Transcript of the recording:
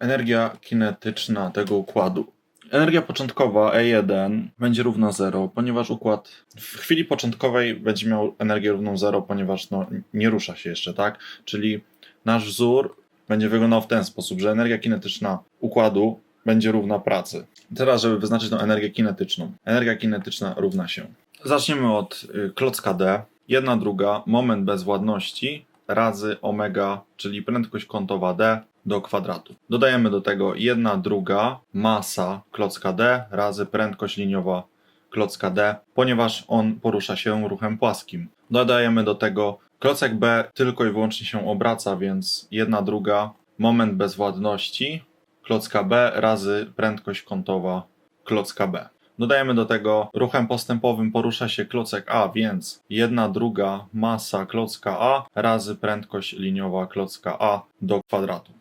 Energia kinetyczna tego układu. Energia początkowa E1 będzie równa 0, ponieważ układ w chwili początkowej będzie miał energię równą 0, ponieważ no, nie rusza się jeszcze, tak? Czyli nasz wzór będzie wyglądał w ten sposób, że energia kinetyczna układu będzie równa pracy. Teraz, żeby wyznaczyć tą energię kinetyczną. Energia kinetyczna równa się. Zaczniemy od y, klocka D. Jedna druga moment bezwładności razy omega, czyli prędkość kątowa D do kwadratu. Dodajemy do tego jedna druga masa klocka D razy prędkość liniowa klocka D, ponieważ on porusza się ruchem płaskim. Dodajemy do tego klocek B tylko i wyłącznie się obraca, więc jedna druga moment bezwładności klocka B razy prędkość kątowa klocka B. Dodajemy do tego ruchem postępowym porusza się klocek A, więc jedna druga masa klocka A razy prędkość liniowa klocka A do kwadratu.